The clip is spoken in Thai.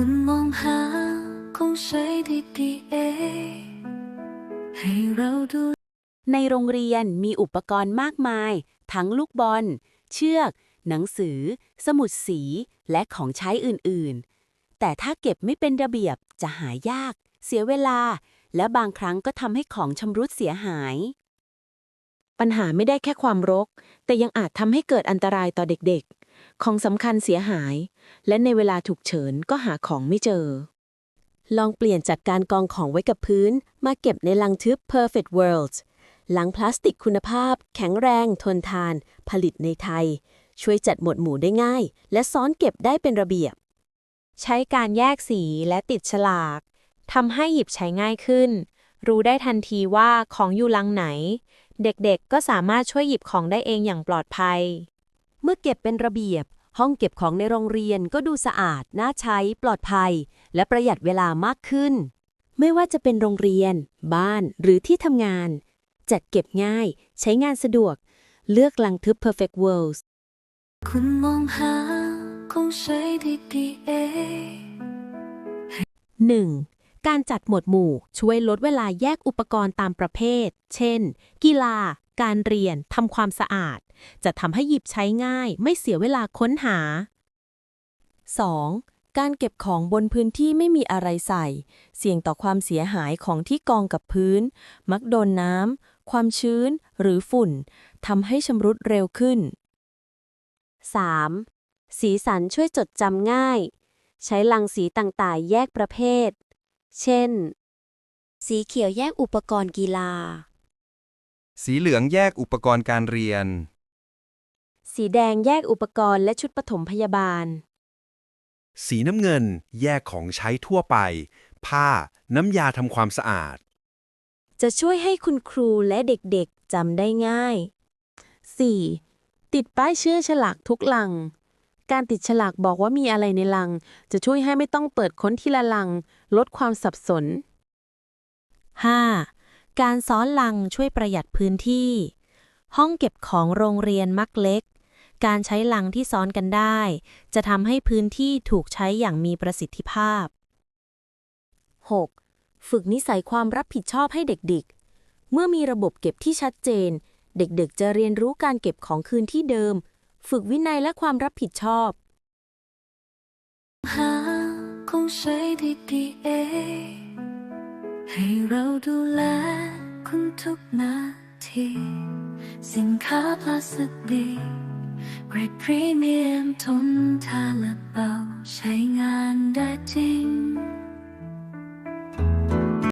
คุณมองหาคงใช้ดีๆเองให้เราดู ในโรงเรียนมีอุปกรณ์มากมาย ทั้งลูกบอล เชือก หนังสือ สมุดสี และของใช้อื่นๆ แต่ถ้าเก็บไม่เป็นระเบียบจะหายาก เสียเวลา และบางครั้งก็ทำให้ของชำรุดเสียหาย ปัญหาไม่ได้แค่ความรก แต่ยังอาจทำให้เกิดอันตรายต่อเด็กๆ ของสำคัญเสียหาย และในเวลาฉุกเฉินก็หาของไม่เจอ ลองเปลี่ยนจากการกองของไว้กับพื้น มาเก็บในลังทึบ Perfect World ลังพลาสติกคุณภาพ แข็งแรง ทนทาน ผลิตในไทย ช่วยจัดหมวดหมู่ได้ง่าย และซ้อนเก็บได้เป็นระเบียบ ใช้การแยกสีและติดฉลากทำให้หยิบใช้ง่ายขึ้น รู้ได้ทันทีว่าของอยู่ลังไหน เด็กๆก็สามารถช่วยหยิบของได้เองอย่างปลอดภัย มื่อเก็บเป็นระเบียบ ห้องเก็บของในโรงเรียนก็ดูสะอาด น่าใช้ ปลอดภัย และประหยัดเวลามากขึ้น ไม่ว่าจะเป็นโรงเรียน บ้านหรือที่ทำงาน จัดเก็บง่าย ใช้งานสะดวก เลือกลังทึบ Perfect World คุณมองหาคงใช้ดีๆเอง 1. การจัดหมวดหมู่ช่วยลดเวลาแยกอุปกรณ์ตามประเภท เช่น กีฬา การเรียน ทำความสะอาด จะทำให้หยิบใช้ง่าย ไม่เสียเวลาค้นหา 2. การเก็บของบนพื้นที่ไม่มีอะไรใส่ เสี่ยงต่อความเสียหายของที่กองกับพื้น มักโดนน้ำ ความชื้น หรือฝุ่นทำให้ชำรุดเร็วขึ้น 3. สีสันช่วยจดจำง่าย ใช้ลังสีต่างๆ แยกประเภท เช่น สีเขียวแยกอุปกรณ์กีฬา สีเหลืองแยกอุปกรณ์การเรียน สีแดงแยกอุปกรณ์และชุดปฐมพยาบาล สีน้ำเงินแยกของใช้ทั่วไป ผ้า น้ำยาทำความสะอาด จะช่วยให้คุณครูและเด็กๆจำได้ง่าย 4. ติดป้ายชื่อฉลากทุกลัง การติดฉลากบอกว่ามีอะไรในลัง จะช่วยให้ไม่ต้องเปิดค้นทีละลัง ลดความสับสน 5. การซ้อนลังช่วยประหยัดพื้นที่ ห้องเก็บของโรงเรียนมักเล็ก การใช้ลังที่ซ้อนกันได้ จะทำให้พื้นที่ถูกใช้อย่างมีประสิทธิภาพ 6. ฝึกนิสัยความรับผิดชอบให้เด็กๆ เมื่อมีระบบเก็บที่ชัดเจน เด็กๆ จะเรียนรู้การเก็บของคืนที่เดิม ฝึกวินัยและความรับผิดชอบหาคงใช้ดีๆเองให้เราดูแลคุณทุกนาที สินค้าพลาสติก เกรดพรีเมียมทนทานและเบา ใช้งานได้จริง